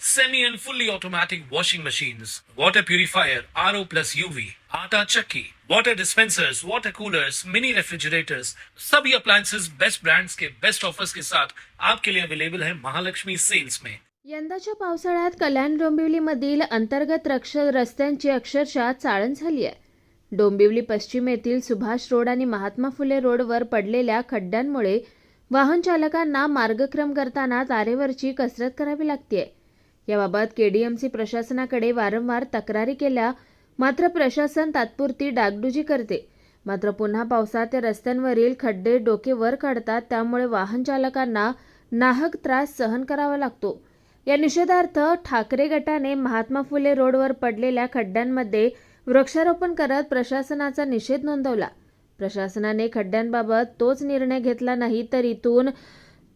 semi and fully automatic washing machines, water purifier, RO plus UV, आटा चक्की, water dispensers, water coolers, mini refrigerators, सभी appliances best brands के best offers के साथ आपके लिए अवेलेबल है महालक्ष्मी सेल्स में यंदाच्या पावसाळ्यात कल्याण डोंबिवलीमधील अंतर्गत रक्ष रस्त्यांची अक्षरशः चाळण झाली आहे. डोंबिवली पश्चिम येथील सुभाष रोड आणि महात्मा फुले रोडवर पडलेल्या खड्ड्यांमुळे वाहन चालकांना मार्गक्रम करताना तारेवरची कसरत करावी लागते याबाबत केडीएमसी प्रशासनाकडे वारंवार तक्रारी केल्या मात्र प्रशासन तात्पुरती डागडुजी करते. मात्र पुन्हा पावसात त्या रस्त्यांवरील खड्डे डोके वर काढतात त्यामुळे वाहन चालकांना नाहक त्रास सहन करावा लागतो. या निषेधार्थ ठाकरे गटाने महात्मा फुले रोडवर पडलेल्या खड्ड्यांमध्ये वृक्षारोपण करत प्रशासनाचा निषेध नोंदवला. प्रशासनाने खड्ड्यांबाबत तोच निर्णय घेतला नाही तर इथून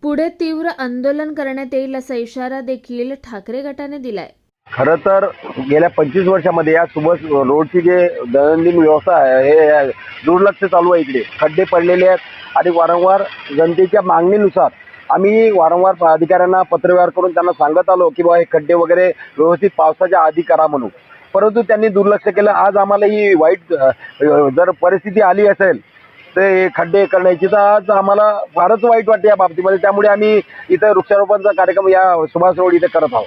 पुढे तीव्र आंदोलन करण्यात येईल असा इशारा देखील ठाकरे गटाने दिलाय. खरं तर गेल्या पंचवीस वर्षामध्ये या सुबस रोडची जे दैनंदिन व्यवस्था आहे हे दुर्लक्ष चालू आहे इकडे. खड्डे पडलेले आहेत आणि वारंवार जनतेच्या मागणीनुसार आम्ही वारंवार अधिकाऱ्यांना पत्रव्यवहार करून त्यांना सांगत आलो की बाबा हे खड्डे वगैरे व्यवस्थित पावसाच्या आधी करा म्हणून. परंतु त्यांनी दुर्लक्ष केलं. आज आम्हाला ही वाईट जर परिस्थिती आली असेल हे खड्डे करण्याची तर आज आम्हाला फारच वाईट वाटते या बाबतीमध्ये. त्यामुळे आम्ही इथं वृक्षारोपणचा कार्यक्रम या सुभाष रोड इथे करत आहोत.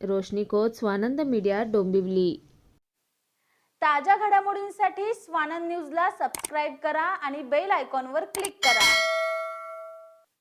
रोशनी कोच स्वानंद मीडिया डोंबिवली. ताज्या घडामोडींसाठी स्वानंद न्यूजला सबस्क्राईब करा आणि बेल आयकॉनवर क्लिक करा.